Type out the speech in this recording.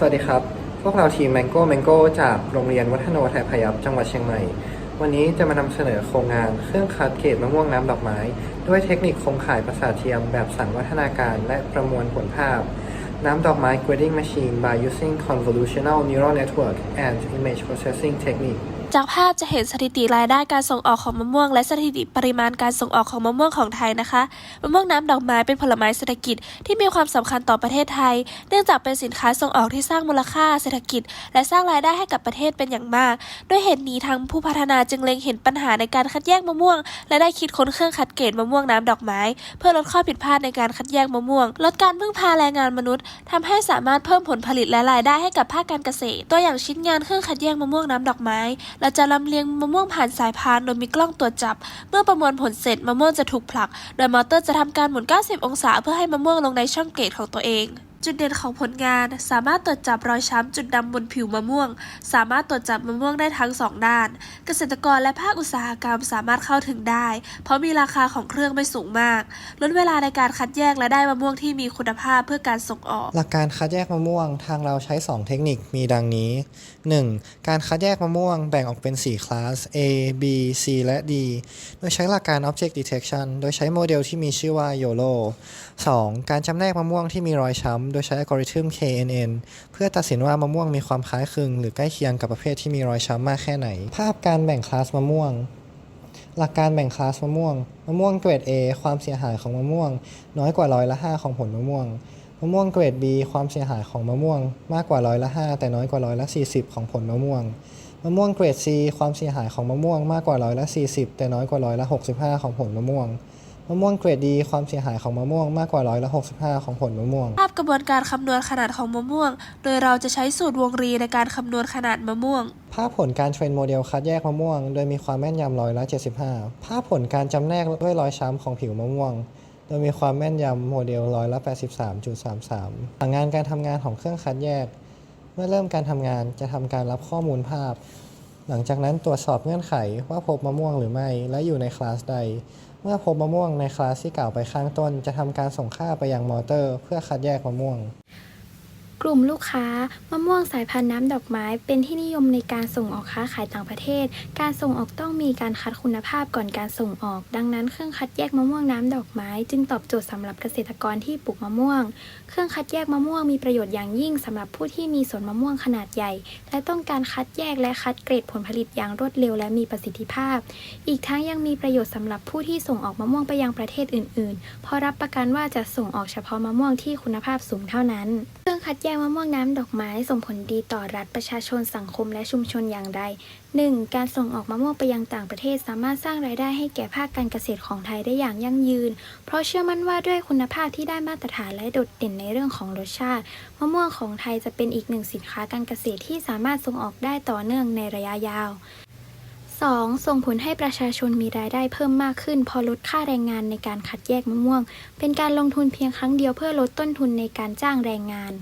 สวัสดีครับ พวกเราทีม Mango Mango จากโรงเรียนวัฒโนไทยพยัพจังหวัดเชียงใหม่ วันนี้จะมานำเสนอโครงงานเครื่องคัดเกรดมะม่วงน้ำดอกไม้ ด้วยเทคนิคโครงข่ายประสาทเทียมแบบสังวัฒนาการและประมวลผลภาพ น้ำดอกไม้ grading machine by using convolutional neural network and image processing technique จากภาพจะเห็นสถิติรายได้การส่งออกของมะม่วง และสถิติปริมาณการส่งออกของมะม่วงของไทยนะคะ มะม่วงน้ำดอกไม้เป็นผลไม้เศรษฐกิจที่มีความสำคัญต่อประเทศไทย เนื่องจากเป็นสินค้าส่งออกที่สร้างมูลค่าเศรษฐกิจ และสร้างรายได้ให้กับประเทศเป็นอย่างมาก ด้วยเหตุนี้ทางผู้พัฒนาจึงเล็งเห็นปัญหาในการคัดแยกมะม่วง และได้คิดค้นเครื่องคัดเกรดมะม่วงน้ำดอกไม้ เพื่อลดข้อผิดพลาดในการคัดแยกมะม่วง ลดการพึ่งพาแรงงานมนุษย์ทำให้สามารถเพิ่มผลผลิตและรายได้ให้กับภาคการเกษตร ตัวอย่างชิ้นงานเครื่องคัดแยกมะม่วงน้ำดอกไม้เราจะลำเลียงมะม่วงผ่านสายพานโดยมีกล้องตรวจจับ เมื่อประมวลผลเสร็จมะม่วงจะถูกผลัก โดยมอเตอร์จะทำการหมุน 90 องศา เพื่อให้มะม่วงลงในช่องเกตของตัวเอง จุดเด่นของผลงานสามารถตรวจจับรอยช้ำจุดดำบนผิวมะม่วง สามารถตรวจจับมะม่วงได้ทั้งสองด้าน เกษตรกรและภาคอุตสาหกรรมสามารถเข้าถึงได้ เพราะมีราคาของเครื่องไม่สูงมากลดเวลาในการคัดแยกและได้มะม่วงที่มีคุณภาพเพื่อการส่งออก หลักการคัดแยกมะม่วงทางเราใช้ 2 เทคนิคมีดังนี้ 1. การคัดแยกมะม่วงแบ่งออกเป็น 4 คลาส A B C และ D โดยใช้หลักการ Object Detection โดยใช้โมเดลที่มีชื่อว่า YOLO 2. การจำแนกมะม่วงที่มีรอยช้ำโดยใช้อัลกอริทึม KNN เพื่อตัดสินว่ามะม่วงมีความคล้ายคลึง หรือใกล้เคียงกับประเภทที่มีรอยช้ำมากแค่ไหน ภาพการแบ่งคลาสมะม่วง หลักการแบ่งคลาสมะม่วง มะม่วงเกรด A ความเสียหายของมะม่วง น้อยกว่าร้อยละ 5 ของผลมะม่วง มะม่วงเกรด B ความเสียหายของมะม่วง มากกว่าร้อยละ 5 แต่น้อยกว่าร้อยละ 40 ของผลมะม่วงมะม่วงเกรด C ความเสียหายของมะม่วงมากกว่าร้อยละ 40 แต่น้อยกว่าร้อยละ 65 ของผลมะม่วง มะม่วงเกรด D ความเสียหายของมะม่วงมากกว่าร้อยละ65 ของผลมะม่วง ภาพกระบวนการคำนวณขนาดของมะม่วง โดยเราจะใช้สูตรวงรีในการคำนวณขนาดมะม่วง ภาพผลการเทรนโมเดลคัดแยกมะม่วง โดยมีความแม่นยำร้อยละ75 ภาพผลการจำแนกด้วยรอยช้ำของผิวมะม่วง โดยมีความแม่นยำโมเดลร้อยละ83.33หลังงานการทำงานของเครื่องคัดแยก เมื่อเริ่มการทำงานจะทำการรับข้อมูลภาพ หลังจากนั้นตรวจสอบเงื่อนไขว่าพบมะม่วงหรือไม่ และอยู่ในคลาสใด เมื่อพบมะม่วงในคลาสที่กล่าวไปข้างต้น จะทำการส่งค่าไปยังมอเตอร์ เพื่อคัดแยกมะม่วง กลุ่มลูกค้ามะม่วงสายพันธุ์น้ำดอกไม้เป็นที่นิยมในการส่งออกค้าขายต่างประเทศ การส่งออกต้องมีการคัดคุณภาพก่อนการส่งออก ดังนั้นเครื่องคัดแยกมะม่วงน้ำดอกไม้ จึงตอบโจทย์สำหรับเกษตรกรที่ปลูกมะม่วง เครื่องคัดแยกมะม่วงมีประโยชน์อย่างยิ่งสำหรับผู้ที่มีสวนมะม่วงขนาดใหญ่ และต้องการคัดแยกและคัดเกรดผลผลิตอย่างรวดเร็วและมีประสิทธิภาพ อีกทั้งยังมีประโยชน์สำหรับผู้ที่ส่งออกมะม่วงไปยังประเทศอื่น ๆ เพราะรับประกันว่าจะส่งออกเฉพาะมะม่วงที่คุณภาพสูงเท่านั้น เครื่องคัดแยกมะม่วงน้ำดอกไม้ส่งผลดีต่อรัฐประชาชนสังคมและชุมชนอย่างไร 1. การส่งออกมะม่วงไปยังต่างประเทศสามารถสร้างรายได้ให้แก่ภาคการเกษตรของไทยได้อย่างยั่งยืน เพราะเชื่อมั่นว่าด้วยคุณภาพที่ได้มาตรฐานและโดดเด่นในเรื่องของรสชาติ มะม่วงของไทยจะเป็นอีกหนึ่งสินค้าการเกษตรที่สามารถส่งออกได้ต่อเนื่องในระยะยาว 2. ส่งผลให้ประชาชนมีรายได้เพิ่มมากขึ้นเพอลดค่าแรงงานในการคัดแยกมะม่วง เป็นการลงทุนเพียงครั้งเดียวเพื่อลดต้นทุนในการจ้างแรงงาน